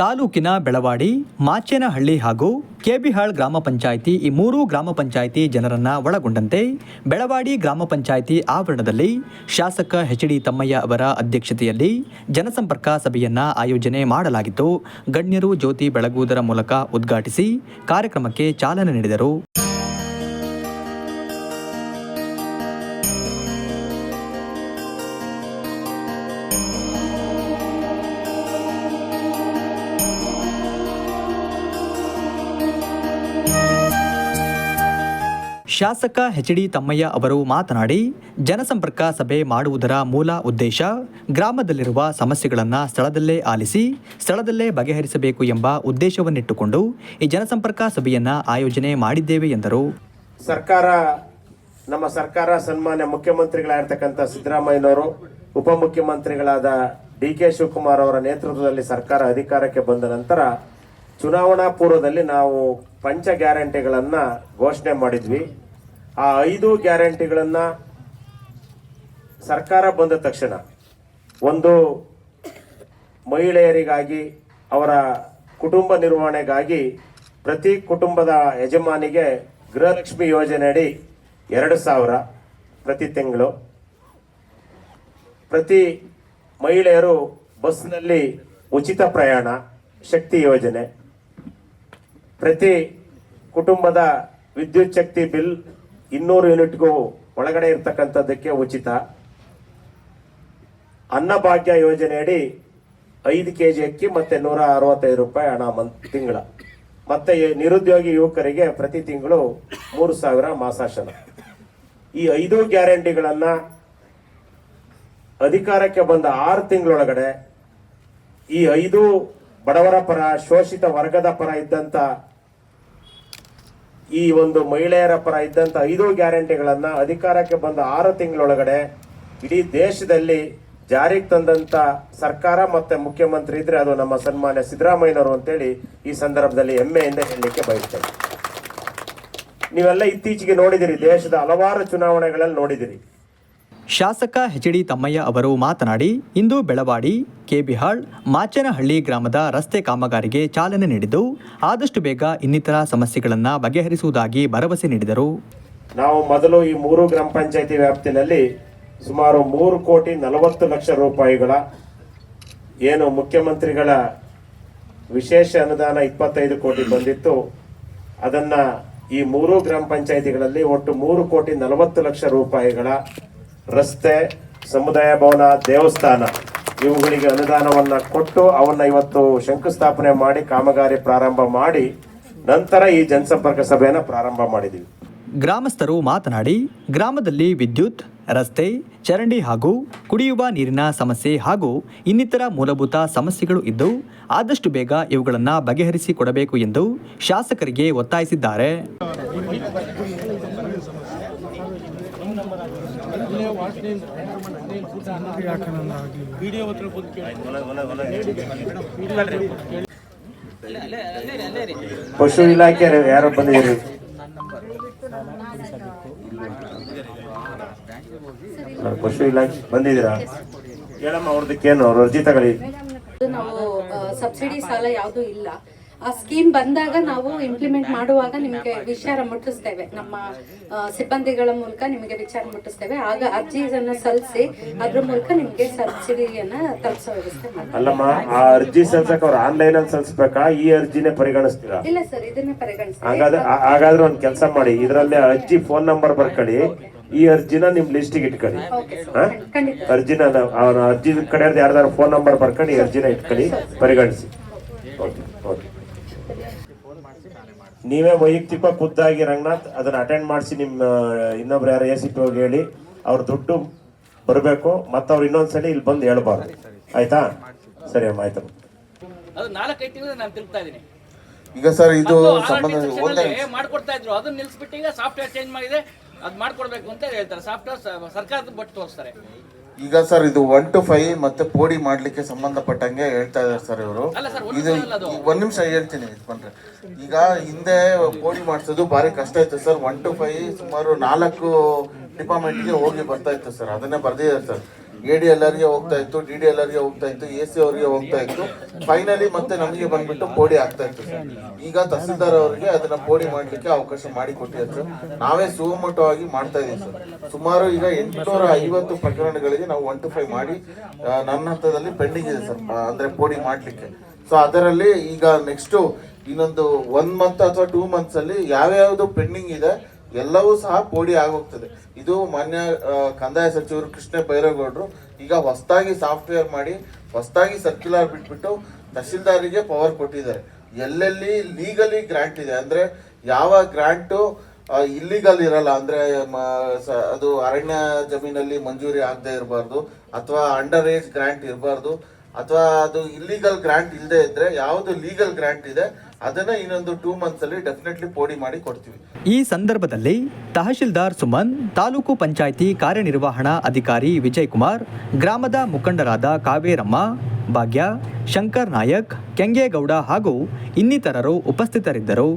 ತಾಲೂಕಿನ ಬೆಳವಾಡಿ, ಮಾಚೇನಹಳ್ಳಿ ಹಾಗೂ ಕೆಬಿಹಾಳ್ ಗ್ರಾಮ ಪಂಚಾಯಿತಿ ಈ ಮೂರು ಗ್ರಾಮ ಪಂಚಾಯಿತಿ ಜನರನ್ನ ಒಳಗೊಂಡಂತೆ ಬೆಳವಾಡಿ ಗ್ರಾಮ ಪಂಚಾಯಿತಿ ಆವರಣದಲ್ಲಿ ಶಾಸಕ ಎಚ್ ಡಿ ತಮ್ಮಯ್ಯ ಅವರ ಅಧ್ಯಕ್ಷತೆಯಲ್ಲಿ ಜನಸಂಪರ್ಕ ಸಭೆಯನ್ನ ಆಯೋಜನೆ ಮಾಡಲಾಗಿತ್ತು. ಗಣ್ಯರು ಜ್ಯೋತಿ ಬೆಳಗುವುದರ ಮೂಲಕ ಉದ್ಘಾಟಿಸಿ ಕಾರ್ಯಕ್ರಮಕ್ಕೆ ಚಾಲನೆ ನೀಡಿದರು. ಶಾಸಕ ಎಚ್ ಡಿ ತಮ್ಮಯ್ಯ ಅವರು ಮಾತನಾಡಿ, ಜನಸಂಪರ್ಕ ಸಭೆ ಮಾಡುವುದರ ಮೂಲ ಉದ್ದೇಶ ಗ್ರಾಮದಲ್ಲಿರುವ ಸಮಸ್ಯೆಗಳನ್ನು ಸ್ಥಳದಲ್ಲೇ ಆಲಿಸಿ, ಸ್ಥಳದಲ್ಲೇ ಬಗೆಹರಿಸಬೇಕು ಎಂಬ ಉದ್ದೇಶವನ್ನಿಟ್ಟುಕೊಂಡು ಈ ಜನಸಂಪರ್ಕ ಸಭೆಯನ್ನು ಆಯೋಜನೆ ಮಾಡಿದ್ದೇವೆ ಎಂದರು. ಸರ್ಕಾರ, ನಮ್ಮ ಸರ್ಕಾರ ಸನ್ಮಾನ್ಯ ಮುಖ್ಯಮಂತ್ರಿಗಳಾಗಿರ್ತಕ್ಕಂಥ ಸಿದ್ದರಾಮಯ್ಯನವರು, ಉಪಮುಖ್ಯಮಂತ್ರಿಗಳಾದ ಡಿ ಕೆ ಶಿವಕುಮಾರ್ ಅವರ ನೇತೃತ್ವದಲ್ಲಿ ಸರ್ಕಾರ ಅಧಿಕಾರಕ್ಕೆ ಬಂದ ನಂತರ ಚುನಾವಣಾ ಪೂರ್ವದಲ್ಲಿ ನಾವು ಪಂಚ ಗ್ಯಾರಂಟಿಗಳನ್ನು ಘೋಷಣೆ ಮಾಡಿದ್ವಿ. ಆ ಐದು ಗ್ಯಾರಂಟಿಗಳನ್ನ ಸರ್ಕಾರ ಬಂದ ತಕ್ಷಣ ಒಂದು ಮಹಿಳೆಯರಿಗಾಗಿ, ಅವರ ಕುಟುಂಬ ನಿರ್ವಹಣೆಗಾಗಿ ಪ್ರತಿ ಕುಟುಂಬದ ಯಜಮಾನಿಗೆ ಗೃಹಲಕ್ಷ್ಮಿ ಯೋಜನೆಯಡಿ ಎರಡು ಸಾವಿರ ಪ್ರತಿ ತಿಂಗಳು. ಪ್ರತಿ ಮಹಿಳೆಯರು ಬಸ್ನಲ್ಲಿ ಉಚಿತ ಪ್ರಯಾಣ, ಶಕ್ತಿ ಯೋಜನೆ. ಪ್ರತಿ ಕುಟುಂಬದ ವಿದ್ಯುತ್ ಶಕ್ತಿ ಬಿಲ್ ಇನ್ನೂರು ಯೂನಿಟ್ಗೂ ಒಳಗಡೆ ಇರತಕ್ಕಂಥದ್ದಕ್ಕೆ ಉಚಿತ ಅನ್ನಭಾಗ್ಯ ಯೋಜನೆಯಡಿ ಐದು ಕೆ ಜಿ ಅಕ್ಕಿ ಮತ್ತೆ ನೂರ ಅರವತ್ತೈದು ರೂಪಾಯಿ ಹಣ ಮಂತ್ ತಿಂಗಳ. ಮತ್ತೆ ನಿರುದ್ಯೋಗಿ ಯುವಕರಿಗೆ ಪ್ರತಿ ತಿಂಗಳು ಮೂರು ಸಾವಿರ ಮಾಸಾಶನ. ಈ ಐದು ಗ್ಯಾರಂಟಿಗಳನ್ನ ಅಧಿಕಾರಕ್ಕೆ ಬಂದ ಆರು ತಿಂಗಳೊಳಗಡೆ ಈ ಐದು ಬಡವರ ಪರ, ಶೋಷಿತ ವರ್ಗದ ಪರ ಇದ್ದಂತ ಈ ಒಂದು ಮಹಿಳೆಯರ ಪರ ಇದ್ದಂತ ಐದು ಗ್ಯಾರಂಟಿಗಳನ್ನ ಅಧಿಕಾರಕ್ಕೆ ಬಂದ ಆರು ತಿಂಗಳೊಳಗಡೆ ಇಡೀ ದೇಶದಲ್ಲಿ ಜಾರಿಗೆ ತಂದಂತ ಸರ್ಕಾರ ಮತ್ತೆ ಮುಖ್ಯಮಂತ್ರಿ ಇದ್ರೆ ಅದು ನಮ್ಮ ಸನ್ಮಾನ್ಯ ಸಿದ್ದರಾಮಯ್ಯನವರು ಅಂತೇಳಿ ಈ ಸಂದರ್ಭದಲ್ಲಿ ಹೆಮ್ಮೆಯಿಂದ ಹೇಳಲಿಕ್ಕೆ ಬಯಸ್ತೇನೆ. ನೀವೆಲ್ಲ ಇತ್ತೀಚೆಗೆ ನೋಡಿದಿರಿ ದೇಶದ ಹಲವಾರು ಚುನಾವಣೆಗಳಲ್ಲಿ ನೋಡಿದಿರಿ. ಶಾಸಕ ಎಚ್ ಡಿ ತಮ್ಮಯ್ಯ ಅವರು ಮಾತನಾಡಿ, ಇಂದು ಬೆಳವಾಡಿ, ಕೆಬಿಹಾಳ್, ಮಾಚನಹಳ್ಳಿ ಗ್ರಾಮದ ರಸ್ತೆ ಕಾಮಗಾರಿಗೆ ಚಾಲನೆ ನೀಡಿದ್ದು, ಆದಷ್ಟು ಬೇಗ ಇನ್ನಿತರ ಸಮಸ್ಯೆಗಳನ್ನು ಬಗೆಹರಿಸುವುದಾಗಿ ಭರವಸೆ ನೀಡಿದರು. ನಾವು ಮೊದಲು ಈ ಮೂರು ಗ್ರಾಮ ಪಂಚಾಯಿತಿ ವ್ಯಾಪ್ತಿನಲ್ಲಿ ಸುಮಾರು ಮೂರು ಕೋಟಿ ನಲವತ್ತು ಲಕ್ಷ ರೂಪಾಯಿಗಳ ಏನು ಮುಖ್ಯಮಂತ್ರಿಗಳ ವಿಶೇಷ ಅನುದಾನ ಇಪ್ಪತ್ತೈದು ಕೋಟಿ ಬಂದಿತ್ತು. ಅದನ್ನು ಈ ಮೂರು ಗ್ರಾಮ ಪಂಚಾಯಿತಿಗಳಲ್ಲಿ ಒಟ್ಟು ಮೂರು ಕೋಟಿ ನಲವತ್ತು ಲಕ್ಷ ರೂಪಾಯಿಗಳ ರಸ್ತೆ, ಸಮುದಾಯ ಭವನ, ದೇವಸ್ಥಾನ ಇವುಗಳಿಗೆ ಅನುದಾನವನ್ನ ಕೊಟ್ಟು ಅವನ್ನ ಇವತ್ತು ಶಂಕುಸ್ಥಾಪನೆ ಮಾಡಿ, ಕಾಮಗಾರಿ ಪ್ರಾರಂಭ ಮಾಡಿ ನಂತರ ಈ ಜನಸಂಪರ್ಕ ಸಭೆಯನ್ನು ಪ್ರಾರಂಭ ಮಾಡಿದ್ದೀವಿ ಗ್ರಾಮಸ್ಥರು ಮಾತನಾಡಿ, ಗ್ರಾಮದಲ್ಲಿ ವಿದ್ಯುತ್, ರಸ್ತೆ, ಚರಂಡಿ ಹಾಗೂ ಕುಡಿಯುವ ನೀರಿನ ಸಮಸ್ಯೆ ಹಾಗೂ ಇನ್ನಿತರ ಮೂಲಭೂತ ಸಮಸ್ಯೆಗಳು ಇದ್ದು, ಆದಷ್ಟು ಬೇಗ ಇವುಗಳನ್ನು ಬಗೆಹರಿಸಿಕೊಡಬೇಕು ಎಂದು ಶಾಸಕರಿಗೆ ಒತ್ತಾಯಿಸಿದ್ದಾರೆ. ಪಶು ಇಲಾಖೆ ಯಾರು ಬಂದಿದ್ದೀರಿ? ಪಶು ಇಲಾಖೆ ಬಂದಿದ್ದೀರಾ? ಹೇಳಮ್ಮ ಅವ್ರದಕ್ಕೇನು ಅವ್ರ ಅರ್ಜಿ ತಗೊಳ್ಳಿ. ನಾವು ಸಬ್ಸಿಡಿ ಸಾಲ ಯಾವುದು ಇಲ್ಲ. ಆ ಸ್ಕೀಮ್ ಬಂದಾಗ ನಾವು ಇಂಪ್ಲಿಮೆಂಟ್ ಮಾಡುವಾಗ ನಿಮಗೆ ವಿಚಾರ ಮುಟ್ಟಿಸ್ತೇವೆ. ನಮ್ಮ ಸಿಬ್ಬಂದಿಗಳ ಮೂಲಕ ನಿಮಗೆ ವಿಚಾರ ಮುಟ್ಟಿಸ್ತೇವೆ. ಆಗ ಅರ್ಜಿಯನ್ನು ಸಲ್ಲಿಸಿ ಅದ್ರ ಮೂಲಕ ನಿಮಗೆ ಸಬ್ಸಿಡಿಯನ್ನ ತಲುಪಿಸೋ ವ್ಯವಸ್ಥೆ ಅಲ್ಲಮ್ಮ ಆ ಅರ್ಜಿ ಸಲ್ಸಕ್ ಅವ್ರು ಆನ್ಲೈನ್ ಅಲ್ಲಿ ಸಲ್ಸ್ಬೇಕಾ? ಈ ಅರ್ಜಿನೇ ಪರಿಗಣಿಸ್ತೀರಾ? ಇಲ್ಲ ಸರ್ ಇದನ್ನೇ ಪರಿಗಣಿಸ್ತೀರಾ ಹಾಗಾದ್ರೆ ಹಾಗಾದ್ರೆ ಒಂದ್ ಕೆಲಸ ಮಾಡಿ. ಇದರಲ್ಲೇ ಅರ್ಜಿ ಫೋನ್ ನಂಬರ್ ಬರ್ಕೊಳ್ಳಿ ಈ ಅರ್ಜಿನ ನಿಮ್ ಲಿಸ್ಟಿಗೆ ಇಟ್ಕೊಳ್ಳಿ ಅರ್ಜಿನ ಅವನ ಅರ್ಜಿ ಕಡೆ ಯಾರ್ದಾರು ಫೋನ್ ನಂಬರ್ ಬರ್ಕೊಂಡು ಈ ಅರ್ಜಿನ ಇಟ್ಕೊಳ್ಳಿ ಪರಿಗಣಿಸಿ. ಓಕೆ ಓಕೆ ನೀವೇ ವೈಯಕ್ತಿಕ ಖುದ್ದಾಗಿ ರಂಗನಾಥ್ ಅದನ್ನ ಅಟೆಂಡ್ ಮಾಡಿಸಿ ನಿಮ್ಮ ಇನ್ನೊಬ್ರು ಯಾರು ಎ ಸಿ ಪಿ ಹೋಗಿ ಹೇಳಿ ಅವ್ರ ದುಡ್ಡು ಬರಬೇಕು ಮತ್ತೆ ಅವ್ರು ಇನ್ನೊಂದ್ಸಲಿ ಇಲ್ಲಿ ಬಂದು ಹೇಳ್ಬಾರ್ದು. ಆಯ್ತಾ? ಸರಿ ಅಮ್ಮ ಆಯ್ತು. ಅದು ನಾಲ್ಕೈದು ತಿಂಗಳು ನಾನು ತಿರುಗ್ತಾ ಇದ್ದೀನಿ ಈಗ ಸರ್ ಇದು ಸಂಬಂಧ ಮಾಡ್ಕೊಡ್ತಾ ಇದ್ರು. ಅದನ್ನ ನಿಲ್ಸ್ಬಿಟ್ಟು ಈಗ ಸಾಫ್ಟ್ವೇರ್ ಚೇಂಜ್ ಮಾಡಿದೆ ಅದ್ ಮಾಡ್ಕೊಡ್ಬೇಕು ಅಂತ ಹೇಳ್ತಾರೆ. ಸಾಫ್ಟ್ವೇರ್ ಸರ್ಕಾರದ ಬಟ್ ತೋರಿಸ್ತಾರೆ. ಈಗ ಸರ್ ಇದು ಒನ್ ಟು ಫೈವ್ ಮತ್ತೆ ಪೋಡಿ ಮಾಡ್ಲಿಕ್ಕೆ ಸಂಬಂಧಪಟ್ಟಂಗೆ ಹೇಳ್ತಾ ಇದಾರೆ ಸರ್ ಇವರು. ಇದು. ಒಂದ್ ನಿಮಿಷ ಹೇಳ್ತೀನಿ ಬಂದ್ರೆ. ಈಗ ಹಿಂದೆ ಪೋಡಿ ಮಾಡಿಸೋದು ಭಾರಿ ಕಷ್ಟ ಇತ್ತು ಸರ್. ಒನ್ ಟು ಫೈವ್ ಸುಮಾರು ನಾಲ್ಕು ಡಿಪಾರ್ಟ್ಮೆಂಟ್ಗೆ ಹೋಗಿ ಬರ್ತಾ ಇತ್ತು ಸರ್. ಅದನ್ನೇ ಬರ್ದಿದ್ದಾರೆ ಸರ್. ಎ ಡಿ ಎಲ್ ಆರ್ಗೆ ಹೋಗ್ತಾ ಇತ್ತು ಡಿ ಡಿ ಎಲ್ ಆರ್ಗೆ ಹೋಗ್ತಾ ಇತ್ತು ಎ ಸಿ ಅವರಿಗೆ ಹೋಗ್ತಾ ಇತ್ತು. ಫೈನಲಿ ಮತ್ತೆ ನಮಗೆ ಬಂದ್ಬಿಟ್ಟು ಪೋಡಿ ಆಗ್ತಾ ಇತ್ತು ಸರ್. ಈಗ ತಹಸೀಲ್ದಾರ್ ಅವರಿಗೆ ಅದನ್ನ ಪೋಡಿ ಮಾಡ್ಲಿಕ್ಕೆ ಅವಕಾಶ ಮಾಡಿ ಸರ್. ನಾವೇ ಸುಮಟವಾಗಿ ಮಾಡ್ತಾ ಇದೀವಿ ಸರ್. ಸುಮಾರು ಈಗ ಎಂಟುನೂರ ಐವತ್ತು ಪ್ರಕರಣಗಳಿಗೆ ನಾವು ಒನ್ ಟು ಫೈವ್ ಮಾಡಿ ನನ್ನ ಹಂತದಲ್ಲಿ ಪೆಂಡಿಂಗ್ ಇದೆ ಸರ್ ಅಂದ್ರೆ ಪೋಡಿ ಮಾಡ್ಲಿಕ್ಕೆ. ಸೊ ಅದರಲ್ಲಿ ಈಗ ನೆಕ್ಸ್ಟ್ ಇನ್ನೊಂದು ಒನ್ ಮಂತ್ ಅಥವಾ ಟೂ ಮಂತ್ಸ್ ಅಲ್ಲಿ ಯಾವ್ಯಾವ್ದು ಪೆಂಡಿಂಗ್ ಇದೆ ಎಲ್ಲವೂ ಸಹ ಪೋಡಿ ಆಗೋಗ್ತದೆ. ಇದು ಮಾನ್ಯ ಕಂದಾಯ ಸಚಿವರು ಕೃಷ್ಣ ಬೈರೇಗೌಡರು ಈಗ ಹೊಸದಾಗಿ ಸಾಫ್ಟ್ವೇರ್ ಮಾಡಿ, ಹೊಸದಾಗಿ ಸರ್ಕ್ಯುಲರ್ ಬಿಟ್ಬಿಟ್ಟು ತಹಶೀಲ್ದಾರಿಗೆ ಪವರ್ ಕೊಟ್ಟಿದ್ದಾರೆ. ಎಲ್ಲೆಲ್ಲಿ ಲೀಗಲಿ ಗ್ರಾಂಟ್ ಇದೆ? ಅಂದ್ರೆ ಯಾವ ಗ್ರಾಂಟು ಇಲ್ಲಿಗಲ್ ಇರಲ್ಲ. ಅಂದ್ರೆ ಅದು ಅರಣ್ಯ ಜಮೀನಲ್ಲಿ ಮಂಜೂರಿ ಆಗದೆ ಇರಬಾರ್ದು, ಅಥವಾ ಅಂಡರ್ ಏಜ್ ಗ್ರಾಂಟ್ ಇರಬಾರ್ದು. ಅಥವಾ ಅದು ಇಲ್ಲಿಗಲ್ ಗ್ರಾಂಟ್ ಇಲ್ಲದೆ ಇದ್ರೆ, ಯಾವುದು ಲೀಗಲ್ ಗ್ರಾಂಟ್ ಇದೆ, ಅದನ್ನ ಇನ್ನೊಂದು ಟೂ ಮಂತ್ಸ್ ಅಲ್ಲಿ ಡೆಫಿನೆಟ್ಲಿ ಪೋಡಿ ಮಾಡಿ ಕೊಡ್ತೀವಿ. ಈ ಸಂದರ್ಭದಲ್ಲಿ ತಹಶೀಲ್ದಾರ್ ಸುಮನ್, ತಾಲೂಕು ಪಂಚಾಯಿತಿ ಕಾರ್ಯನಿರ್ವಹಣಾ ಅಧಿಕಾರಿ ವಿಜಯ್ ಕುಮಾರ್ ಗ್ರಾಮದ ಮುಖಂಡರಾದ ಕಾವೇರಮ್ಮ, ಭಾಗ್ಯ, ಶಂಕರ್ ನಾಯಕ್, ಕೆಂಗೇಗೌಡ ಹಾಗೂ ಇನ್ನಿತರರು ಉಪಸ್ಥಿತರಿದ್ದರು.